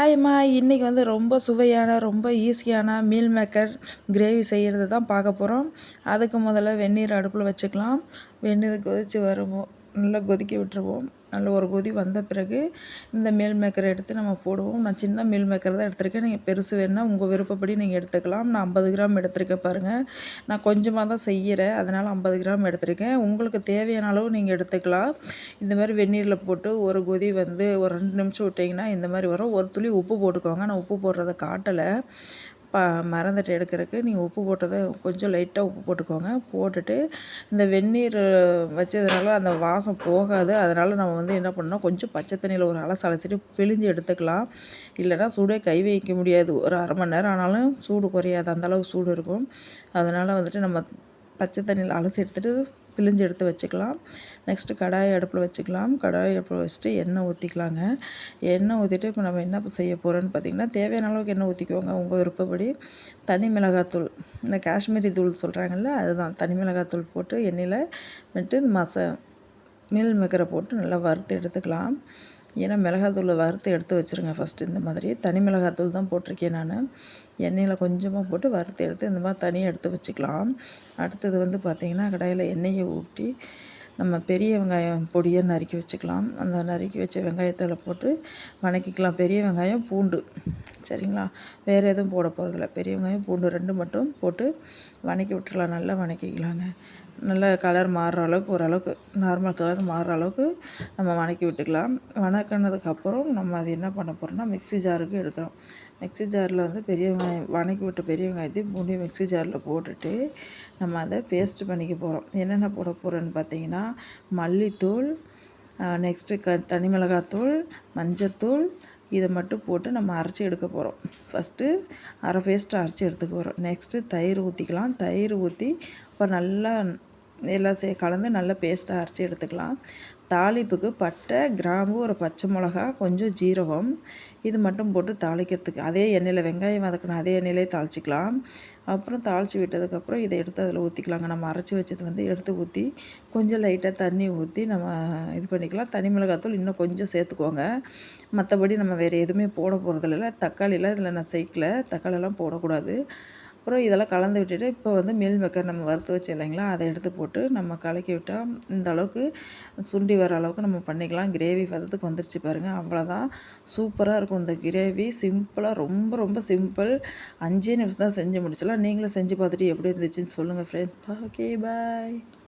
ஹாய்மா இன்றைக்கி வந்து ரொம்ப சுவையான ரொம்ப ஈஸியான மீல் மேக்கர் கிரேவி செய்கிறது தான் பார்க்க போகிறோம் அதுக்கு முதல்ல வெந்நீர் அடுப்பில் வச்சுக்கலாம். வெந்நீர் கொதித்து வருவோம் நல்லா கொதிக்க விட்டுருவோம். நல்ல ஒரு கொதி வந்த பிறகு இந்த மீல் மேக்கரை எடுத்து நம்ம போடுவோம். நான் சின்ன மீல் மேக்கர் தான் எடுத்திருக்கேன். நீங்கள் பெருசு வேணுன்னா உங்கள் விருப்பப்படி நீங்கள் எடுத்துக்கலாம். நான் ஐம்பது கிராம் எடுத்திருக்கேன் பாருங்கள் நான் கொஞ்சமாக தான் செய்கிறேன் அதனால் ஐம்பது கிராம் எடுத்திருக்கேன். உங்களுக்கு தேவையான அளவு நீங்கள் எடுத்துக்கலாம். இந்த மாதிரி வெந்நீரில் போட்டு ஒரு கொதி வந்து ஒரு ரெண்டு நிமிஷம் விட்டிங்கன்னா இந்த மாதிரி வரும். ஒரு துளி உப்பு போட்டுக்கோங்க. நான் உப்பு போடுறத காட்டலை. ப மறந்துட்டு எடுக்கிறதுக்கு நீங்கள் உப்பு போட்டதை கொஞ்சம் லைட்டாக உப்பு போட்டுக்கோங்க. போட்டுட்டு இந்த வெந்நீர் வச்சதுனால அந்த வாசம் போகாது. அதனால் நம்ம வந்து என்ன பண்ணோம் கொஞ்சம் பச்சை தண்ணியில் ஒரு அலசு அலசிட்டு பிழிஞ்சு எடுத்துக்கலாம். இல்லைனா சூடே கை வைக்க முடியாது. ஒரு அரை மணி நேரம் ஆனாலும் சூடு குறையாது. அந்தளவுக்கு சூடு இருக்கும். அதனால் வந்துட்டு நம்ம பச்சை தண்ணியில் அலசி எடுத்துகிட்டு பிழிஞ்சு எடுத்து வச்சுக்கலாம். நெக்ஸ்ட்டு கடாயை அடுப்பில் வச்சுக்கலாம். கடாயை அடுப்பில் வச்சுட்டு எண்ணெய் ஊற்றிக்கலாங்க எண்ணெய் ஊற்றிட்டு இப்போ நம்ம என்ன செய்ய போகிறோன்னு பார்த்திங்கன்னா தேவையான அளவுக்கு எண்ணெய் ஊற்றிக்குவோங்க உங்கள் விருப்பப்படி. தனி மிளகாத்தூள் இந்த காஷ்மீரி தூள் சொல்கிறாங்கல்ல அதுதான். தனி மிளகாத்தூள் போட்டு எண்ணெயில் விட்டு மச மீல் மேக்கரை போட்டு நல்லா வறுத்து எடுத்துக்கலாம். ஏன்னா மிளகாத்தூளை வறுத்து எடுத்து வச்சுருங்க ஃபஸ்ட்டு இந்த மாதிரி. தனி மிளகாத்தூள் தான் போட்டிருக்கேன் நான். எண்ணெயில் கொஞ்சமாக போட்டு வறுத்து எடுத்து இந்த மாதிரி தனியாக எடுத்து வச்சுக்கலாம். அடுத்தது வந்து பார்த்திங்கன்னா கடாயில் எண்ணெயை ஊட்டி நம்ம பெரிய வெங்காயம் பொடியை நறுக்கி வச்சுக்கலாம். அந்த நறுக்கி வச்ச வெங்காயத்தில் போட்டு வணக்கிக்கலாம். பெரிய வெங்காயம் பூண்டு. சரிங்களா? வேறு எதுவும் போட போகிறதில்ல பெரிய வெங்காயம் பூண்டு ரெண்டு மட்டும் போட்டு வணக்கி விட்டுறலாம். நல்லா வணக்கிக்கலாங்க. நல்ல கலர் மாறுற அளவுக்கு ஓரளவுக்கு நார்மல் கலர் மாறுற அளவுக்கு நம்ம வணக்கி விட்டுக்கலாம். வணக்கினதுக்கப்புறம் நம்ம அது என்ன பண்ண போகிறோம்னா மிக்ஸி ஜாருக்கு எடுக்கிறோம். மிக்ஸி ஜாரில் வந்து பெரிய வெங்காயம் வணக்கி விட்ட பெரிய வெங்காயத்தையும் பூண்டையும் மிக்ஸி ஜாரில் போட்டுட்டு நம்ம அதை பேஸ்ட் பண்ணிக்க போகிறோம் என்னென்ன போட போகிறோன்னு பார்த்தீங்கன்னா மல்லித்தூள் நெக்ஸ்ட்டு க தனி மிளகாத்தூள் மஞ்சத்தூள் இதை மட்டும் போட்டு நம்ம அரைச்சி எடுக்க போகிறோம் ஃபஸ்ட்டு அரை பேஸ்ட்டு அரைச்சி எடுத்துக்க போகிறோம் நெக்ஸ்ட்டு தயிர் ஊற்றிக்கலாம் தயிர் ஊற்றி இப்போ நல்லா எல்லாம் சே கலந்து நல்லா பேஸ்ட்டாக அரைச்சி எடுத்துக்கலாம். தாளிப்புக்கு பட்டை கிராம்பு ஒரு பச்சை மிளகா கொஞ்சம் ஜீரகம். இது மட்டும் போட்டு தாளிக்கிறதுக்கு அதே எண்ணெயில் வெங்காயம் வதக்கணும் அதே எண்ணெயிலே தாளிச்சிக்கலாம். அப்புறம் தாளித்து விட்டதுக்கப்புறம் இதை எடுத்து அதில் ஊற்றிக்கலாங்க நம்ம அரைச்சி வச்சது வந்து எடுத்து ஊற்றி கொஞ்சம் லைட்டாக தண்ணி ஊற்றி நம்ம இது பண்ணிக்கலாம். தனி மிளகாத்தூள் இன்னும் கொஞ்சம் சேர்த்துக்கோங்க. மற்றபடி நம்ம வேறு எதுவுமே போட போகிறதில்ல தக்காளிலாம் இதில் நான் சேர்க்கல. தக்காளிலாம் போடக்கூடாது. அப்புறம் இதெல்லாம் கலந்து விட்டுட்டு இப்போ வந்து மீல் மேக்கர் நம்ம வறுத்து வச்சு இல்லைங்களா அதை எடுத்து போட்டு நம்ம கலக்கி விட்டால் இந்த அளவுக்கு சுண்டி வர அளவுக்கு நம்ம பண்ணிக்கலாம். கிரேவி பதத்துக்கு வந்துருச்சு பாருங்கள் அவ்வளோதான் சூப்பராக இருக்கும் இந்த கிரேவி. சிம்பிளாக ரொம்ப ரொம்ப சிம்பிள். அஞ்சே நிமிஷம் தான் செஞ்சு முடிச்சலாம் நீங்களும் செஞ்சு பார்த்துட்டு எப்படி இருந்துச்சுன்னு சொல்லுங்கள் ஃப்ரெண்ட்ஸ் ஓகே பாய்